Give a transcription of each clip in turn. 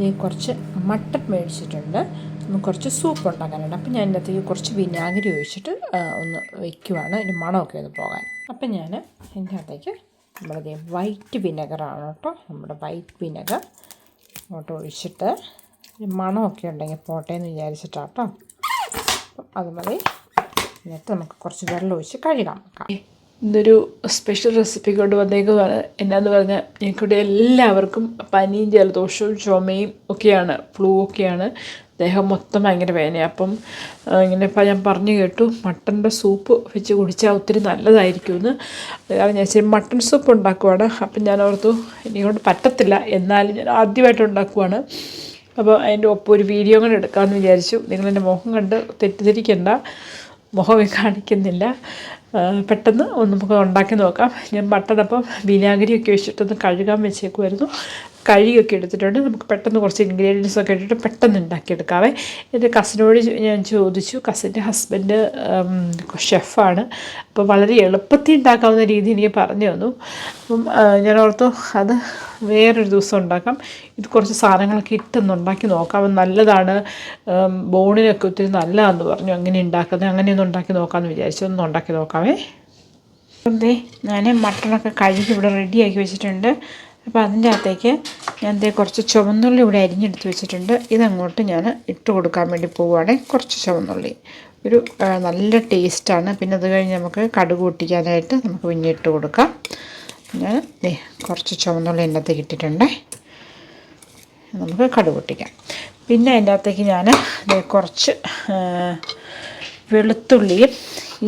ഈ കുറച്ച് മട്ടൺ മേടിച്ചിട്ടുണ്ട്. കുറച്ച് സൂപ്പ് ഉണ്ടാക്കാനുണ്ട്. അപ്പം ഞാൻ ഇതിനകത്തേക്ക് കുറച്ച് വിനാഗിരി ഒഴിച്ചിട്ട് ഒന്ന് വയ്ക്കുവാണ് ഇതിന്റെ മണമൊക്കെ ഒന്ന് പോകാൻ. അപ്പം ഞാൻ ഇതിനകത്തേക്ക് നമ്മുടെ വൈറ്റ് വിനെഗറാണ് കേട്ടോ. നമ്മുടെ വൈറ്റ് വിനെഗർ അങ്ങോട്ട് ഒഴിച്ചിട്ട് മണമൊക്കെ ഉണ്ടെങ്കിൽ പോട്ടെ എന്ന് വിചാരിച്ചിട്ടാട്ടോ അപ്പം മതി. എന്നിട്ട് നമുക്ക് കുറച്ച് വെള്ളം ഒഴിച്ച് കഴുകാം. ഇന്നൊരു സ്പെഷ്യൽ റെസിപ്പി കൊണ്ട് വന്നേക്കുന്നതാണ് എന്നാന്ന് പറഞ്ഞാൽ ഞങ്ങൾക്കിവിടെ എല്ലാവർക്കും പനിയും ജലദോഷവും ചുമയും ഒക്കെയാണ് ഫ്ലൂ ഒക്കെയാണ്. ദേഹം മൊത്തം ഭയങ്കര വേദനയാണ് അപ്പം ഇങ്ങനെ ഞാൻ പറഞ്ഞു കേട്ടു മട്ടന്റെ സൂപ്പ് വെച്ച് കുടിച്ചാൽ ഒത്തിരി നല്ലതായിരിക്കുമെന്ന്. കാരണം ഞാൻ ശരി മട്ടൺ സൂപ്പ് ഉണ്ടാക്കുവാണ്. അപ്പം ഞാൻ ഓർത്തു എനിക്കൊണ്ട് പറ്റത്തില്ല. എന്നാലും ഞാൻ ആദ്യമായിട്ട് ഉണ്ടാക്കുവാണ്. അപ്പോൾ അതിന്റെ ഒപ്പം ഒരു വീഡിയോ കൂടെ എടുക്കാമെന്ന് വിചാരിച്ചു. നിങ്ങളെന്റെ മുഖം കണ്ട് തെറ്റിദ്ധരിക്കണ്ട. മുഖം കാണിക്കുന്നില്ല. പെട്ടെന്ന് ഒന്ന് നമുക്ക് ഉണ്ടാക്കി നോക്കാം. ഞാൻ മട്ടൺ അപ്പം വിനാഗിരിയൊക്കെ വെച്ചിട്ടൊന്ന് കഴുകാൻ വെച്ചേക്കുമായിരുന്നു കഴുകിയൊക്കെ എടുത്തിട്ടുണ്ട്. നമുക്ക് പെട്ടെന്ന് കുറച്ച് ഇൻഗ്രീഡിയൻസ് ഒക്കെ ഇട്ടിട്ട് പെട്ടെന്ന് ഉണ്ടാക്കിയെടുക്കാവേ. എന്റെ കസിനോട് ഞാൻ ചോദിച്ചു. കസിന്റെ ഹസ്ബൻഡ് ഷെഫാണ് അപ്പോൾ വളരെ എളുപ്പത്തിൽ ഉണ്ടാക്കാവുന്ന രീതി എനിക്ക് പറഞ്ഞു തന്നു. അപ്പം ഞാൻ ഓർത്തു അത് വേറൊരു ദിവസം ഉണ്ടാക്കാം. ഇത് കുറച്ച് സാധനങ്ങളൊക്കെ ഇട്ടൊന്ന് ഉണ്ടാക്കി നോക്കാം. നല്ലതാണ്. ബോണിനൊക്കെ ഒത്തിരി നല്ലതാണെന്ന് പറഞ്ഞു. അങ്ങനെ ഉണ്ടാക്കുന്നത് അങ്ങനെയൊന്നും ഉണ്ടാക്കി നോക്കാമെന്ന് വിചാരിച്ചു. ഒന്ന് ഉണ്ടാക്കി നോക്കാവേ. ദേ ഞാൻ മട്ടണൊക്കെ കഴുകി ഇവിടെ റെഡിയാക്കി വെച്ചിട്ടുണ്ട്. അപ്പോൾ അതിന്റെ അകത്തേക്ക് ഞാൻ ദേ കുറച്ച് ചുവന്നുള്ളി ഇവിടെ അരിഞ്ഞെടുത്ത് വെച്ചിട്ടുണ്ട്. ഇതങ്ങോട്ട് ഞാൻ ഇട്ട് കൊടുക്കാൻ വേണ്ടി പോവുകയാണെങ്കിൽ കുറച്ച് ചുവന്നുള്ളി. ഒരു നല്ല ടേസ്റ്റാണ്. പിന്നെ അത് കഴിഞ്ഞ് നമുക്ക് കടുക് പൊട്ടിക്കാനായിട്ട് നമുക്ക് പിന്നെ ഇട്ട് കൊടുക്കാം. ഞാൻ ദേ കുറച്ച് ചുവന്നുള്ളി എന്റെ അകത്തേക്ക് ഇട്ടിട്ടുണ്ട്. നമുക്ക് കടുക് പൊട്ടിക്കാം. പിന്നെ അതിന്റെ അകത്തേക്ക് ഞാൻ കുറച്ച് വെളുത്തുള്ളിയും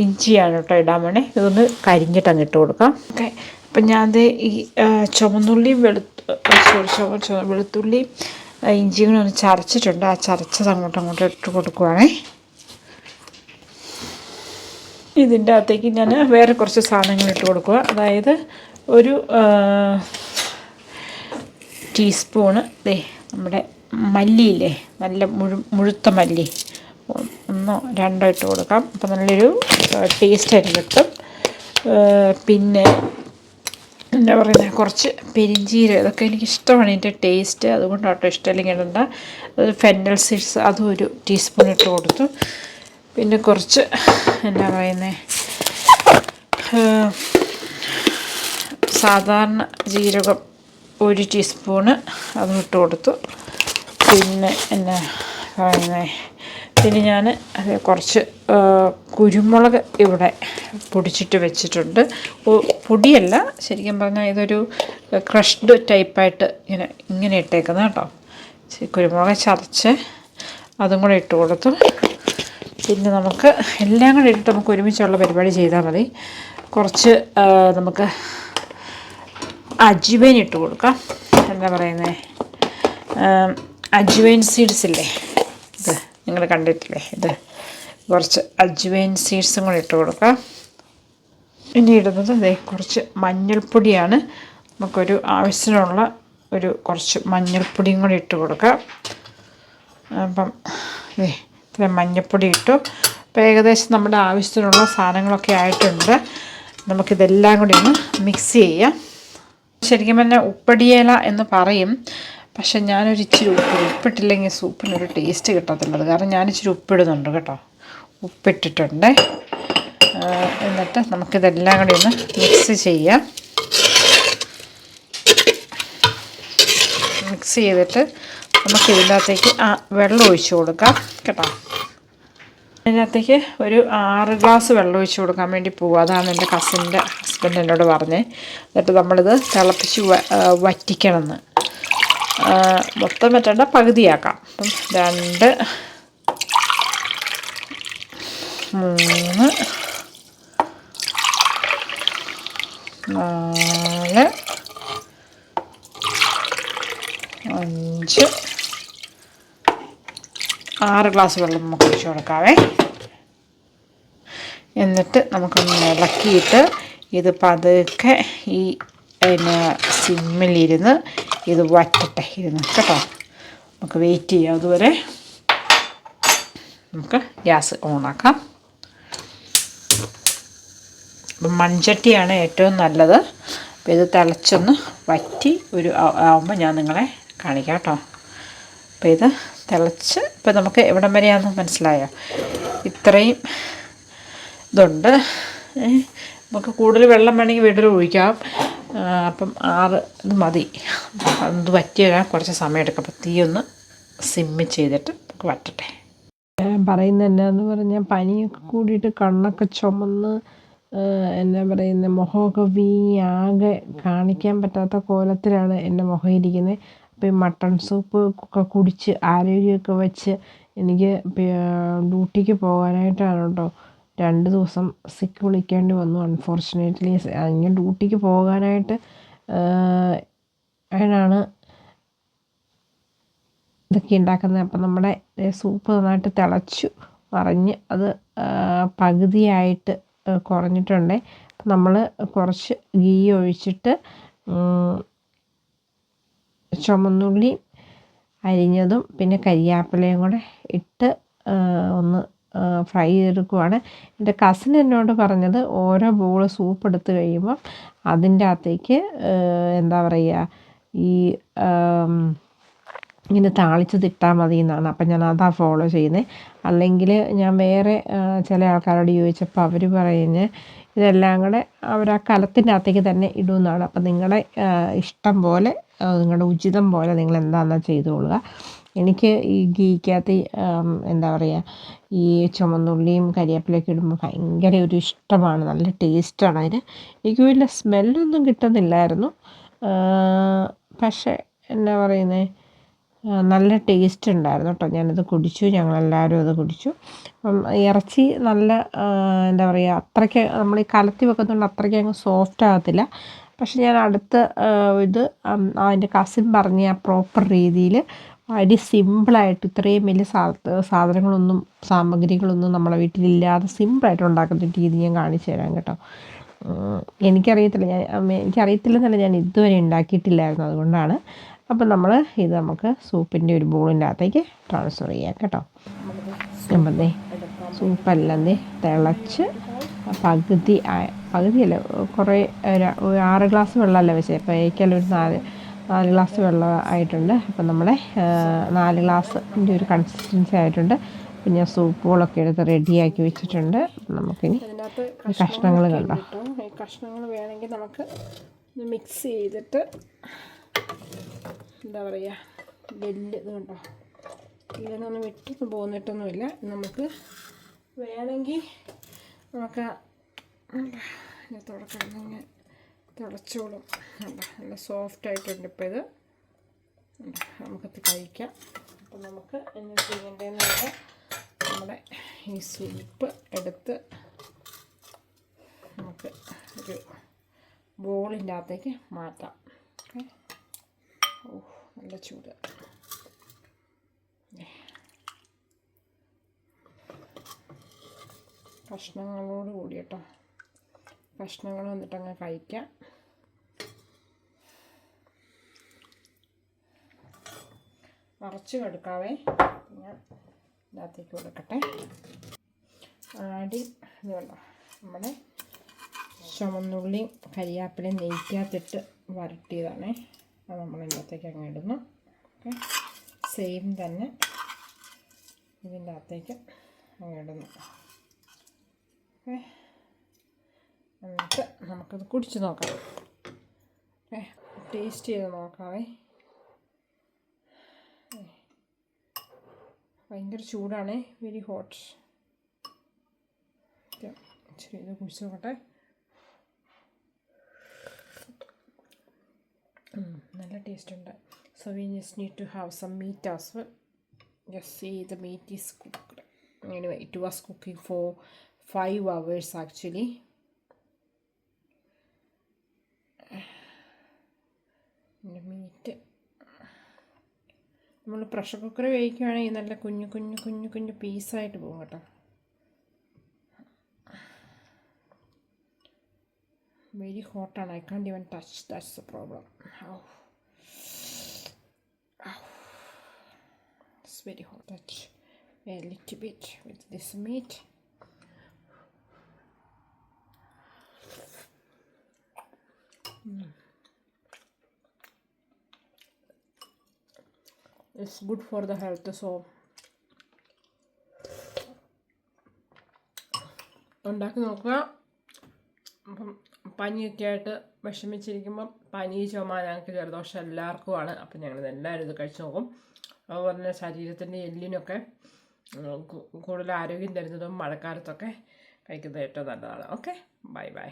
ഇഞ്ചിയാണ് കേട്ടോ ഇടാൻ വേണേ. ഇതൊന്ന് കരിഞ്ഞിട്ട് അങ്ങ് ഇട്ട് കൊടുക്കാം. ഓക്കെ. അപ്പം ഞാൻ ഈ ആ, വെളുത്ത് സോറി ചുമ വെളുത്തുള്ളി ഇഞ്ചി കൂടി ഒന്ന് ചതച്ചിട്ടുണ്ട്. ആ ചതച്ചത് അങ്ങോട്ടും അങ്ങോട്ടും ഇട്ട് കൊടുക്കുവാണേ. ഇതിന്റെ അകത്തേക്ക് ഞാൻ വേറെ കുറച്ച് സാധനങ്ങൾ ഇട്ട് കൊടുക്കുക. അതായത് ഒരു ടീസ്പൂണ് ദേ നമ്മുടെ മല്ലിയില്ലേ? നല്ല മുഴു മുഴുത്ത മല്ലി. ഒന്നോ രണ്ടോ ഇട്ട് കൊടുക്കാം. അപ്പം നല്ലൊരു ടേസ്റ്റ് ആയിട്ട് കിട്ടും. പിന്നെ എന്താ പറയുന്നത് കുറച്ച് പെരിഞ്ചീരം ഇതൊക്കെ എനിക്ക് ഇഷ്ടമാണ് ഇതിന്റെ ടേസ്റ്റ് അതുകൊണ്ടാട്ടോ ഇഷ്ടമല്ലെങ്കിൽ ഇടണ്ട അത് ഫെൻഡൽ സീഡ്സ് അതും ഒരു ടീസ്പൂൺ ഇട്ട് കൊടുത്തു. പിന്നെ കുറച്ച് എന്താ പറയുന്നത് സാധാരണ ജീരകം ഒരു ടീസ്പൂണ് അതും ഇട്ട് കൊടുത്തു. പിന്നെ എന്നാ പറയുന്നത് പിന്നെ ഞാൻ കുറച്ച് കുരുമുളക് ഇവിടെ പൊടിച്ചിട്ട് വെച്ചിട്ടുണ്ട്. പൊടിയല്ല ശരിക്കും പറഞ്ഞാൽ ഇതൊരു ക്രഷ്ഡ് ടൈപ്പായിട്ട് ഇങ്ങനെ ഇങ്ങനെ ഇട്ടേക്കുന്നത് കേട്ടോ. കുരുമുളക് ചതച്ച് അതും കൂടെ ഇട്ട് കൊടുത്തു. പിന്നെ നമുക്ക് എല്ലാം കൂടെ ഇട്ടിട്ട് നമുക്ക് ഒരുമിച്ചുള്ള പരിപാടി ചെയ്താൽ മതി. കുറച്ച് നമുക്ക് അജ്വൈൻ ഇട്ട് കൊടുക്കാം. എന്താ പറയുന്നത് അജ്വൈൻ സീഡ്സ് ഇല്ലേ? ഇത് നിങ്ങൾ കണ്ടിട്ടില്ലേ? ഇത് കുറച്ച് അജ്വൈൻ സീഡ്സും കൂടെ ഇട്ട് കൊടുക്കാം. ഇനി ഇടുന്നത് ദേ കുറച്ച് മഞ്ഞൾപ്പൊടിയാണ്. നമുക്കൊരു ആവശ്യത്തിനുള്ള ഒരു കുറച്ച് മഞ്ഞൾപ്പൊടിയും കൂടി ഇട്ട് കൊടുക്കാം. അപ്പം ദേ ഇത്ര മഞ്ഞൾപ്പൊടി ഇട്ടു. അപ്പോൾ ഏകദേശം നമ്മുടെ ആവശ്യത്തിനുള്ള സാധനങ്ങളൊക്കെ ആയിട്ടുണ്ട്. നമുക്കിതെല്ലാം കൂടി ഒന്ന് മിക്സ് ചെയ്യാം. ശരിക്കും പറഞ്ഞാൽ ഉപ്പടിയേല എന്ന് പറയും. പക്ഷെ ഞാനൊരു ഇച്ചിരി ഉപ്പ് ഉപ്പിട്ടില്ലെങ്കിൽ സൂപ്പിനൊരു ടേസ്റ്റ് കിട്ടത്തില്ലത് കാരണം ഞാനിച്ചിരി ഉപ്പിടുന്നുണ്ട് കേട്ടോ. ഉപ്പിട്ടിട്ടുണ്ട്. എന്നിട്ട് നമുക്കിതെല്ലാം കൂടി ഒന്ന് മിക്സ് ചെയ്യാം. മിക്സ് ചെയ്തിട്ട് നമുക്ക് ഇതിനകത്തേക്ക് വെള്ളം ഒഴിച്ച് കൊടുക്കാം കേട്ടോ. അതിനകത്തേക്ക് ഒരു ആറ് ഗ്ലാസ് വെള്ളം ഒഴിച്ച് കൊടുക്കാൻ വേണ്ടി പോകും അതാണ് എന്റെ കസിന്റെ ഹസ്ബൻഡ് എന്നോട് പറഞ്ഞത് എന്നിട്ട് നമ്മളിത് തിളപ്പിച്ച് വറ്റിക്കണമെന്ന്. മൊത്തം വറ്റേണ്ട പകുതിയാക്കാം. അപ്പം രണ്ട് മൂന്ന് നാല് അഞ്ച് ആറ് ഗ്ലാസ് വെള്ളം നമുക്ക് ഒഴിച്ചു കൊടുക്കാവേ. എന്നിട്ട് നമുക്കൊന്ന് ഇളക്കിയിട്ട് ഇത് പതുക്കെ ഈ പിന്നെ സിമ്മിലിരുന്ന് ഇത് വറ്റട്ടെ. ഇരുന്ന് കേട്ടോ. നമുക്ക് വെയിറ്റ് ചെയ്യാം അതുവരെ. നമുക്ക് ഗ്യാസ് ഓണാക്കാം. അപ്പം മൺചട്ടിയാണ് ഏറ്റവും നല്ലത്. അപ്പോൾ ഇത് തിളച്ചൊന്ന് വറ്റി ഒരു ആവുമ്പോൾ ഞാൻ നിങ്ങളെ കാണിക്കാം കേട്ടോ. അപ്പോൾ ഇത് തിളച്ച് ഇപ്പം നമുക്ക് എവിടം വരെയാന്ന് മനസ്സിലായോ? ഇത്രയും ഇതുണ്ട്. നമുക്ക് കൂടുതൽ വെള്ളം വേണമെങ്കിൽ വീട്ടിൽ ഒഴിക്കാം. അപ്പം ആറ് ഇത് മതി. അത് വറ്റി വരാൻ കുറച്ച് സമയം എടുക്കും അപ്പോൾ തീ ഒന്ന് സിമ്മ് ചെയ്തിട്ട് നമുക്ക് വറ്റട്ടെ. ഞാൻ പറയുന്നത് എന്നാന്ന് പറഞ്ഞാൽ പനിയൊക്കെ കൂടിയിട്ട് കണ്ണൊക്കെ ചുമന്ന് എന്നാ പറയുന്നത് മുഖമൊക്കെ വീങ്ങി ആകെ കാണിക്കാൻ പറ്റാത്ത കോലത്തിലാണ് എന്റെ മുഖം ഇരിക്കുന്നത്. ഈ മട്ടൺ സൂപ്പ് ഒക്കെ കുടിച്ച് ആരോഗ്യമൊക്കെ വെച്ച് എനിക്ക് ഡ്യൂട്ടിക്ക് പോകാനായിട്ടാണ് കേട്ടോ. രണ്ട് ദിവസം സിക്ക് വിളിക്കേണ്ടി വന്നു അൺഫോർച്ചുനേറ്റ്ലി ഞാൻ ഡ്യൂട്ടിക്ക് പോകാനായിട്ട് അതിനാണ് ഇതൊക്കെ ഉണ്ടാക്കുന്നത്? അപ്പം നമ്മുടെ സൂപ്പ് നന്നായിട്ട് തിളച്ചു മറിഞ്ഞ് അത് പകുതിയായിട്ട് കുറഞ്ഞിട്ടുണ്ടേ. നമ്മൾ കുറച്ച് ഗീ ഒഴിച്ചിട്ട് ചുമന്നുള്ളി അരിഞ്ഞതും പിന്നെ കരിയാപ്പിലയും കൂടെ ഇട്ട് ഒന്ന് ഫ്രൈ ചെയ്തെടുക്കുവാണ്. എന്റെ കസിൻ എന്നോട് പറഞ്ഞത് ഓരോ ബോൾ സൂപ്പ് എടുത്ത് കഴിയുമ്പം അതിന്റെ അകത്തേക്ക് എന്താ പറയുക ഈ ഇങ്ങനെ താളിച്ച് തിട്ടാൽ മതി എന്നാണ്. അപ്പം ഞാൻ അതാ ഫോളോ ചെയ്യുന്നത് അല്ലെങ്കിൽ ഞാൻ വേറെ ചില ആൾക്കാരോട് ചോദിച്ചപ്പോൾ അവർ പറയുന്നത് ഇതെല്ലാം കൂടെ അവർ ആ കലത്തിന്റെ അകത്തേക്ക് തന്നെ ഇടുമെന്നാണ്. അപ്പം നിങ്ങളുടെ ഇഷ്ടം പോലെ നിങ്ങളുടെ ഉചിതം പോലെ നിങ്ങൾ എന്താണെന്ന് ചെയ്തുകൊള്ളുക എനിക്ക് ഈ ഗീക്കകത്ത് എന്താ പറയുക ഈ ചുമന്നുള്ളിയും കരിയാപ്പിലൊക്കെ ഇടുമ്പോൾ ഭയങ്കര ഒരു ഇഷ്ടമാണ്. നല്ല ടേസ്റ്റാണ് അതിന്. എനിക്ക് വലിയ സ്മെല്ലൊന്നും കിട്ടുന്നില്ലായിരുന്നു. പക്ഷേ എന്നാ പറയുന്നത് നല്ല ടേസ്റ്റ് ഉണ്ടായിരുന്നു കേട്ടോ ഞാനത് കുടിച്ചു. ഞങ്ങളെല്ലാവരും അത് കുടിച്ചു. അപ്പം ഇറച്ചി നല്ല എന്താ പറയുക അത്രയ്ക്ക് നമ്മൾ ഈ കലത്തി വെക്കുന്നതുകൊണ്ട് അത്രയ്ക്ക് അങ്ങ് സോഫ്റ്റ് ആകത്തില്ല. പക്ഷെ ഞാൻ അടുത്ത ഇത് അതിന്റെ കസിൻ പറഞ്ഞ ആ പ്രോപ്പർ രീതിയിൽ അരി സിമ്പിളായിട്ട് ഇത്രയും വലിയ സാധനങ്ങളൊന്നും സാമഗ്രികളൊന്നും നമ്മളെ വീട്ടിലില്ലാതെ സിമ്പിളായിട്ട് ഉണ്ടാക്കുന്ന രീതി ഞാൻ കാണിച്ചു തരാം കേട്ടോ. എനിക്കറിയത്തില്ല. ഞാൻ എനിക്കറിയത്തില്ലെന്നല്ല ഞാൻ ഇതുവരെ ഉണ്ടാക്കിയിട്ടില്ലായിരുന്നു. അതുകൊണ്ടാണ് അപ്പം നമ്മൾ ഇത് നമുക്ക് സൂപ്പിന്റെ ഒരു ബോളിന്റെ അകത്തേക്ക് ട്രാൻസ്ഫർ ചെയ്യാം കേട്ടോ. ദേ സൂപ്പെല്ലാം തിളച്ച് പകുതി പകുതിയല്ല കുറേ ഒരു- ആറ് ഗ്ലാസ് വെള്ളമല്ല വെച്ചത് അപ്പോൾ ഏക്കല്ല ഒരു നാല് നാല് ഗ്ലാസ് വെള്ളം ആയിട്ടുണ്ട്. അപ്പം നമ്മുടെ നാല് ഗ്ലാസിന്റെ ഒരു കൺസിസ്റ്റൻസി ആയിട്ടുണ്ട്. അപ്പം ഞാൻ സൂപ്പുകളൊക്കെ എടുത്ത് റെഡിയാക്കി വെച്ചിട്ടുണ്ട്. നമുക്കിനി കഷ്ണങ്ങൾ കണ്ടോ? കഷ്ണങ്ങൾ വേണമെങ്കിൽ നമുക്ക് മിക്സ് ചെയ്തിട്ട് എന്താ പറയുക വെല്ല് ഇതുണ്ടോ കണ്ടോ? വിട്ട് പോന്നിട്ടൊന്നുമില്ല. നമുക്ക് വേണമെങ്കിൽ നമുക്ക് ഞാൻ കിടന്നിങ്ങനെ തിളച്ചോളും കണ്ടോ നല്ല സോഫ്റ്റ് ആയിട്ടുണ്ട് ഇപ്പോൾ ഇത്? നമുക്കത് കഴിക്കാം. അപ്പം നമുക്ക് എന്നെ ചെയ്യേണ്ടതെന്ന് പറഞ്ഞാൽ നമ്മുടെ ഈ സൂപ്പ് എടുത്ത് നമുക്ക് ഒരു ബോളിന്റെ അകത്തേക്ക് മാറ്റാം. നല്ല ചൂട് കഷ്ണങ്ങളോട് കൂടി കേട്ടോ കഷ്ണങ്ങൾ വന്നിട്ട് അങ്ങ് കഴിക്കാം മറച്ച് കൊടുക്കാവേ ഞാൻ ഇതിനകത്തേക്ക് കൊടുക്കട്ടെ ആടി ഇത് നമ്മുടെ ചുമന്നുള്ളിയും കരിയാപ്പിലയും നെയ്ക്കകത്തിട്ട് വരട്ടിയതാണേ അത് നമ്മൾ ഇതിനകത്തേക്ക് അങ്ങ് ഇടുന്നു. ഓക്കെ. സെയിം തന്നെ ഇതിന്റെ അകത്തേക്ക് അങ്ങ് ഇടുന്നു. ഓക്കെ. എന്നിട്ട് നമുക്കത് കുടിച്ച് നോക്കാം. ഓക്കെ. ടേസ്റ്റ് ചെയ്ത് നോക്കാവേ. ഭയങ്കര ചൂടാണേ. വെരി ഹോട്ട് ഇച്ചിരി ഇത് കുടിച്ച് നോക്കട്ടെ. നല്ല ടേസ്റ്റ് ഉണ്ട്. So we just need to have some meat as well just see the meat is cooked anyway it was cooking for five hours actually. Meat നമ്മൾ പ്രഷർ കുക്കർ വേവിക്കുകയാണെങ്കിൽ നല്ല കുഞ്ഞു കുഞ്ഞു കുഞ്ഞു കുഞ്ഞു പീസായിട്ട് പോകും കേട്ടോ. Very ഹോട്ടാണ് I can't even touch that's the problem It's very hot. Touch a little bit with this meat. It's good for the health so ഉണ്ടാക്കി നോക്കുക അപ്പം പനിയൊക്കെ ആയിട്ട് വിഷമിച്ചിരിക്കുമ്പം പനി ചുമ ഞങ്ങൾക്ക് ജലദോഷം എല്ലാവർക്കുമാണ്. അപ്പം ഞങ്ങൾ എല്ലാവരും ഇത് കഴിച്ചു നോക്കും. അതുപോലെ തന്നെ ശരീരത്തിന്റെ എല്ലിനൊക്കെ കൂടുതൽ ആരോഗ്യം തരുന്നതും മഴക്കാലത്തൊക്കെ കഴിക്കുന്നത് ഏറ്റവും നല്ലതാണ്. ഓക്കെ? Bye bye.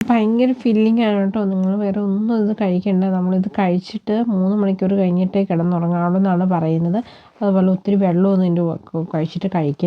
ഭയങ്കര ഫില്ലിംഗ് ആണ് കേട്ടോ. നിങ്ങൾ വേറെ ഒന്നും ഇത് കഴിക്കേണ്ട. നമ്മളിത് കഴിച്ചിട്ട് മൂന്ന് മണിക്കൂർ കഴിഞ്ഞിട്ടേ കിടന്നുറങ്ങാവുള്ളൂ എന്നാണ് പറയുന്നത്. അതുപോലെ ഒത്തിരി വെള്ളമൊന്നും ഇതിന്റെ കഴിച്ചിട്ട് കഴിക്കരുത്.